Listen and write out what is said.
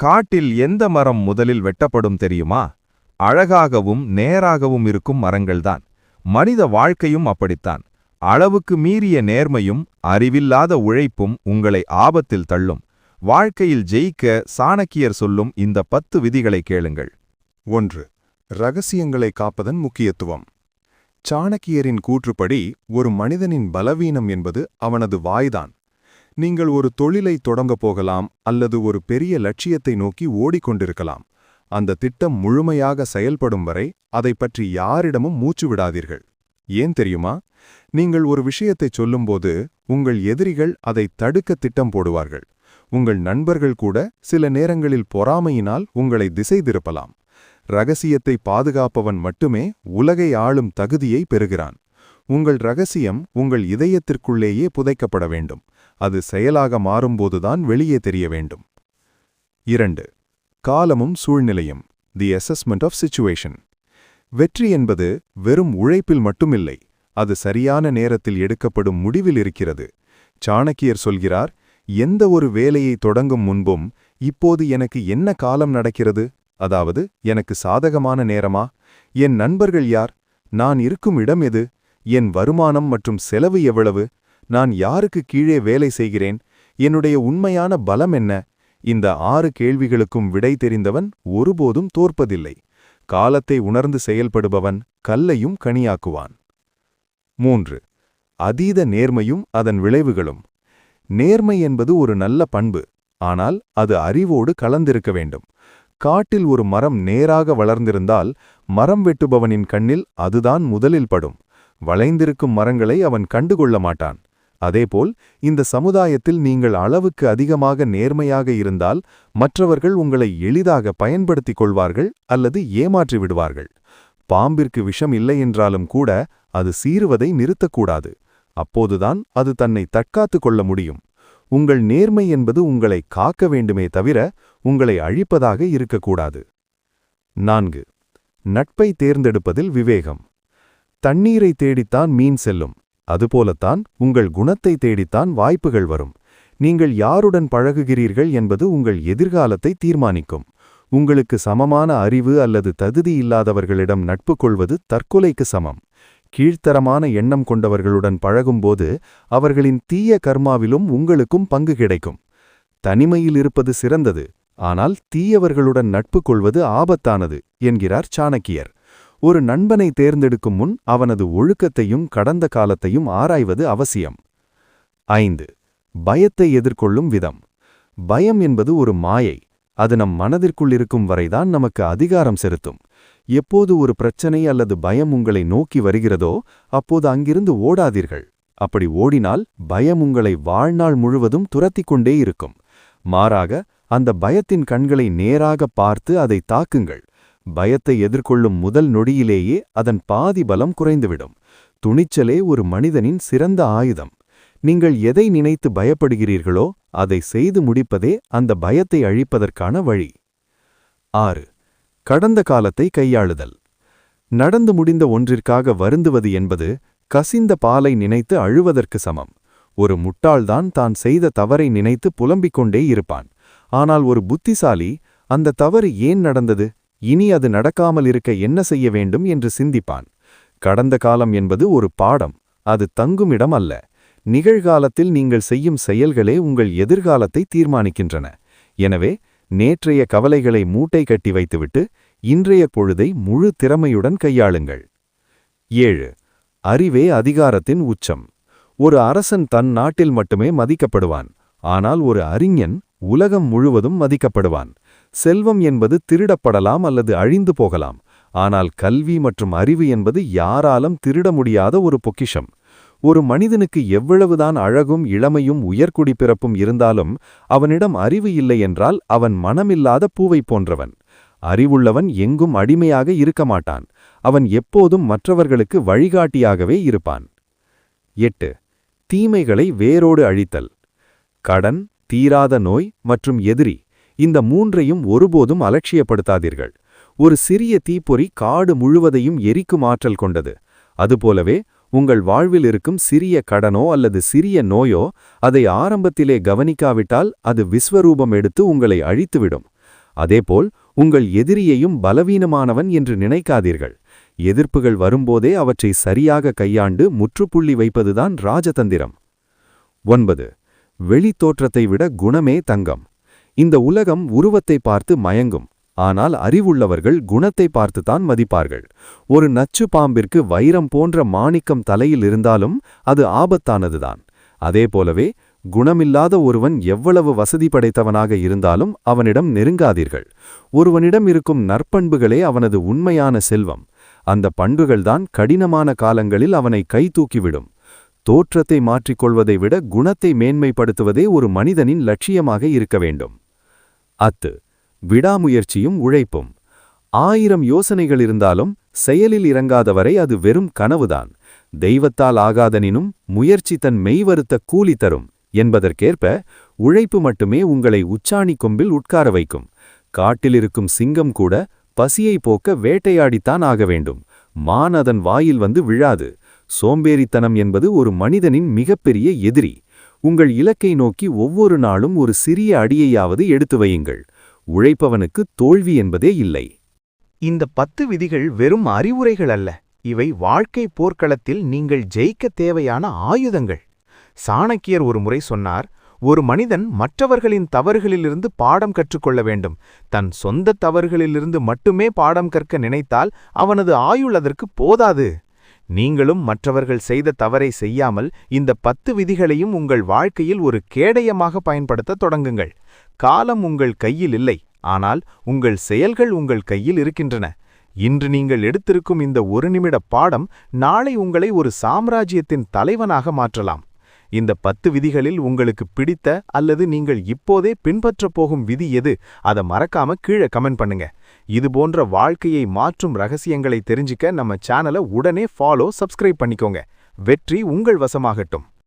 காட்டில் எந்த மரம் முதலில் வெட்டப்படும் தெரியுமா? அழகாகவும் நேராகவும் இருக்கும் மரங்கள்தான் மனித வாழ்க்கையும் அப்படித்தான். அளவுக்கு மீறிய நேர்மையும் அறிவில்லாத உழைப்பும் உங்களை ஆபத்தில் தள்ளும். வாழ்க்கையில் ஜெயிக்க சாணக்கியர் சொல்லும் இந்த பத்து விதிகளை கேளுங்கள். ஒன்று ரகசியங்களை காப்பதன் முக்கியத்துவம். சாணக்கியரின் கூற்றுப்படி ஒரு மனிதனின் பலவீனம் என்பது அவனது வாய்தான். நீங்கள் ஒரு தொழிலை தொடங்கப் போகலாம் அல்லது ஒரு பெரிய லட்சியத்தை நோக்கி ஓடிக்கொண்டிருக்கலாம். அந்த திட்டம் முழுமையாக செயல்படும் வரை அதை பற்றி யாரிடமும் மூச்சு விடாதீர்கள். ஏன் தெரியுமா? நீங்கள் ஒரு விஷயத்தைச் சொல்லும்போது உங்கள் எதிரிகள் அதை தடுக்க திட்டம் போடுவார்கள். உங்கள் நண்பர்கள் கூட சில நேரங்களில் பொறாமையினால் உங்களை திசை திருப்பலாம். ரகசியத்தை பாதுகாப்பவன் மட்டுமே உலகை ஆளும் தகுதியை பெறுகிறான். உங்கள் ரகசியம் உங்கள் இதயத்திற்குள்ளேயே புதைக்கப்பட வேண்டும். அது செயலாக மாறும்போதுதான் வெளியே தெரிய வேண்டும். இரண்டு காலமும் சூழ்நிலையும் தி அசஸ்மெண்ட் ஆஃப் சிச்சுவேஷன் வெற்றி என்பது வெறும் உழைப்பில் மட்டுமில்லை அது சரியான நேரத்தில் எடுக்கப்படும் முடிவில் இருக்கிறது. சாணக்கியர் சொல்கிறார் எந்த ஒரு வேலையை தொடங்கும் முன்பும் இப்போது எனக்கு என்ன காலம் நடக்கிறது? அதாவது எனக்கு சாதகமான நேரமா? என் நண்பர்கள் யார்? நான் இருக்கும் இடம் எது? என் வருமானம் மற்றும் செலவு எவ்வளவு? நான் யாருக்கு கீழே வேலை செய்கிறேன்? என்னுடைய உண்மையான பலம் என்ன? இந்த ஆறு கேள்விகளுக்கும் விடை தெரிந்தவன் ஒருபோதும் தோற்பதில்லை. காலத்தை உணர்ந்து செயல்படுபவன் கல்லையும் கனியாக்குவான். மூன்று. அதீத நேர்மையும் அதன் விளைவுகளும். நேர்மை என்பது ஒரு நல்ல பண்பு ஆனால் அது அறிவோடு கலந்திருக்க வேண்டும். காட்டில் ஒரு மரம் நேராக வளர்ந்திருந்தால் மரம் வெட்டுபவனின் கண்ணில் அதுதான் முதலில் படும். வளைந்திருக்கும் மரங்களை அவன் கண்டுகொள்ள மாட்டான். அதேபோல் இந்த சமுதாயத்தில் நீங்கள் அளவுக்கு அதிகமாக நேர்மையாக இருந்தால் மற்றவர்கள் உங்களை எளிதாக பயன்படுத்திக் கொள்வார்கள் அல்லது ஏமாற்றி விடுவார்கள். பாம்பிற்கு விஷம் இல்லை என்றாலும் கூட அது சீருவதை நிறுத்தக்கூடாது. அப்போதுதான் அது தன்னை தற்காத்து கொள்ள முடியும். உங்கள் நேர்மை என்பது உங்களை காக்க வேண்டுமே தவிர உங்களை அழிப்பதாக இருக்கக்கூடாது. நான்கு. நட்பை தேர்ந்தெடுப்பதில் விவேகம். தண்ணீரை தேடித்தான் மீன் செல்லும். அதுபோலத்தான் உங்கள் குணத்தை தேடித்தான் வாய்ப்புகள் வரும். நீங்கள் யாருடன் பழகுகிறீர்கள் என்பது உங்கள் எதிர்காலத்தை தீர்மானிக்கும். உங்களுக்கு சமமான அறிவு அல்லது தகுதி இல்லாதவர்களிடம் நட்பு கொள்வது தற்கொலைக்கு சமம். கீழ்த்தரமான எண்ணம் கொண்டவர்களுடன் பழகும்போது அவர்களின் தீய கர்மாவிலும் உங்களுக்கும் பங்கு கிடைக்கும். தனிமையில் இருப்பது சிறந்தது ஆனால் தீயவர்களுடன் நட்பு கொள்வது ஆபத்தானது என்கிறார் சாணக்கியர். ஒரு நண்பனை தேர்ந்தெடுக்கும் முன் அவனது ஒழுக்கத்தையும் கடந்த காலத்தையும் ஆராய்வது அவசியம். ஐந்து பயத்தை எதிர்கொள்ளும் விதம். பயம் என்பது ஒரு மாயை. அது நம் மனதிற்குள் இருக்கும் வரைதான் நமக்கு அதிகாரம் செலுத்தும். எப்போது ஒரு பிரச்சனை அல்லது பயம் உங்களை நோக்கி வருகிறதோ அப்போது அங்கிருந்து ஓடாதீர்கள். அப்படி ஓடினால் பயம் உங்களை வாழ்நாள் முழுவதும் துரத்திக் கொண்டே இருக்கும். மாறாக அந்த பயத்தின் கண்களை நேராக பார்த்து அதை தாக்குங்கள். பயத்தை எதிர்கொள்ளும் முதல் நொடியிலேயே அதன் பாதி பலம் குறைந்துவிடும். துணிச்சலே ஒரு மனிதனின் சிறந்த ஆயுதம். நீங்கள் எதை நினைத்து பயப்படுகிறீர்களோ அதை செய்து முடிப்பதே அந்த பயத்தை அழிப்பதற்கான வழி. ஆறு. கடந்த காலத்தை கையாளுதல். நடந்து முடிந்த ஒன்றிற்காக வருந்துவது என்பது கசிந்த பாலை நினைத்து அழுவதற்கு சமம். ஒரு முட்டாள்தான் தான் செய்த தவறை நினைத்து புலம்பிக் கொண்டே இருப்பான். ஆனால் ஒரு புத்திசாலி அந்த தவறு ஏன் நடந்தது? இனி அது நடக்காமல் இருக்க என்ன செய்ய வேண்டும் என்று சிந்திப்பான். கடந்த காலம் என்பது ஒரு பாடம் அது தங்குமிடம் அல்ல. நிகழ்காலத்தில் நீங்கள் செய்யும் செயல்களே உங்கள் எதிர்காலத்தை தீர்மானிக்கின்றன. எனவே நேற்றைய கவலைகளை மூட்டை கட்டி வைத்துவிட்டு இன்றைய பொழுதை முழு திறமையுடன் கையாளுங்கள். ஏழு. அறிவே அதிகாரத்தின் உச்சம். ஒரு அரசன் தன் நாட்டில் மட்டுமே மதிக்கப்படுவான் ஆனால் ஒரு அறிஞன் உலகம் முழுவதும் மதிக்கப்படுவான். செல்வம் என்பது திருடப்படலாம் அல்லது அழிந்து போகலாம். ஆனால் கல்வி மற்றும் அறிவு என்பது யாராலும் திருட முடியாத ஒரு பொக்கிஷம். ஒரு மனிதனுக்கு எவ்வளவுதான் அழகும் இளமையும் உயர்குடி பிறப்பும் இருந்தாலும் அவனிடம் அறிவு இல்லை என்றால் அவன் மனமில்லாத பூவை போன்றவன். அறிவுள்ளவன் எங்கும் அடிமையாக இருக்க மாட்டான். அவன் எப்போதும் மற்றவர்களுக்கு வழிகாட்டியாகவே இருப்பான். எட்டு. தீமைகளை வேரோடு அழித்தல். கடன் தீராத நோய் மற்றும் எதிரி. இந்த மூன்றையும் ஒருபோதும் அலட்சியப்படுத்தாதீர்கள். ஒரு சிறிய தீப்பொறி காடு முழுவதையும் எரிக்கும் ஆற்றல் கொண்டது. அதுபோலவே உங்கள் வாழ்வில் இருக்கும் சிறிய கடனோ அல்லது சிறிய நோயோ அதை ஆரம்பத்திலே கவனிக்காவிட்டால் அது விஸ்வரூபம் எடுத்து உங்களை அழித்துவிடும். அதேபோல் உங்கள் எதிரியையும் பலவீனமானவன் என்று நினைக்காதீர்கள். எதிர்ப்புகள் வரும்போதே அவற்றை சரியாக கையாண்டு முற்றுப்புள்ளி வைப்பதுதான் ராஜதந்திரம். ஒன்பது. வெளித்தோற்றத்தை விட குணமே தங்கம். இந்த உலகம் உருவத்தை பார்த்து மயங்கும். ஆனால் அறிவுள்ளவர்கள் குணத்தை பார்த்துதான் மதிப்பார்கள். ஒரு நச்சு பாம்பிற்கு வைரம் போன்ற மாணிக்கம் தலையில் இருந்தாலும் அது ஆபத்தானதுதான். அதேபோலவே குணமில்லாத ஒருவன் எவ்வளவு வசதி படைத்தவனாக இருந்தாலும் அவனிடம் நெருங்காதீர்கள். ஒருவனிடம் இருக்கும் நற்பண்புகளே அவனது உண்மையான செல்வம். அந்த பண்புகள்தான் கடினமான காலங்களில் அவனை கைதூக்கிவிடும் தோற்றத்தை மாற்றிக்கொள்வதை விட குணத்தை மேன்மைப்படுத்துவதே ஒரு மனிதனின் லட்சியமாக இருக்க வேண்டும். அத்து. விடாமுயற்சியும் உழைப்பும். ஆயிரம் யோசனைகள் இருந்தாலும் செயலில் இறங்காதவரை அது வெறும் கனவுதான். தெய்வத்தால் ஆகாதனினும் முயற்சி தன் மெய்வருத்த கூலி தரும் என்பதற்கேற்ப உழைப்பு மட்டுமே உங்களை உச்சாணி கொம்பில் உட்கார வைக்கும். காட்டிலிருக்கும் சிங்கம் கூட பசியை போக்க வேட்டையாடித்தான் ஆக வேண்டும். மான் அதன் வாயில் வந்து விழாது. சோம்பேறித்தனம் என்பது ஒரு மனிதனின் மிகப்பெரிய எதிரி. உங்கள் இலக்கை நோக்கி ஒவ்வொரு நாளும் ஒரு சிறிய அடியையாவது எடுத்து வையுங்கள். உழைப்பவனுக்கு தோல்வி என்பதே இல்லை. இந்த பத்து விதிகள் வெறும் அறிவுரைகள் அல்ல. இவை வாழ்க்கை போர்க்களத்தில் நீங்கள் ஜெயிக்க தேவையான ஆயுதங்கள். சாணக்கியர் ஒரு முறை சொன்னார் ஒரு மனிதன் மற்றவர்களின் தவறுகளிலிருந்து பாடம் கற்றுக்கொள்ள வேண்டும். தன் சொந்த தவறுகளிலிருந்து மட்டுமே பாடம் கற்க நினைத்தால் அவனது ஆயுள் அதற்கு போதாது. நீங்களும் மற்றவர்கள் செய்த தவறை செய்யாமல் இந்த பத்து விதிகளையும் உங்கள் வாழ்க்கையில் ஒரு கேடயமாக பயன்படுத்த தொடங்குங்கள். காலம் உங்கள் கையில் இல்லை ஆனால் உங்கள் செயல்கள் உங்கள் கையில் இருக்கின்றன. இன்று நீங்கள் எடுத்திருக்கும் இந்த ஒரு நிமிட பாடம் நாளை உங்களை ஒரு சாம்ராஜ்யத்தின் தலைவனாக மாற்றலாம். இந்த பத்து விதிகளில் உங்களுக்கு பிடித்த அல்லது நீங்கள் இப்போதே பின்பற்றப் போகும் விதி எது அதை மறக்காம கீழே கமெண்ட் பண்ணுங்க. இது போன்ற வாழ்க்கையை மாற்றும் ரகசியங்களை தெரிஞ்சுக்க நம்ம சேனலை உடனே ஃபாலோ சப்ஸ்கிரைப் பண்ணிக்கோங்க. வெற்றி உங்கள் வசமாகட்டும்.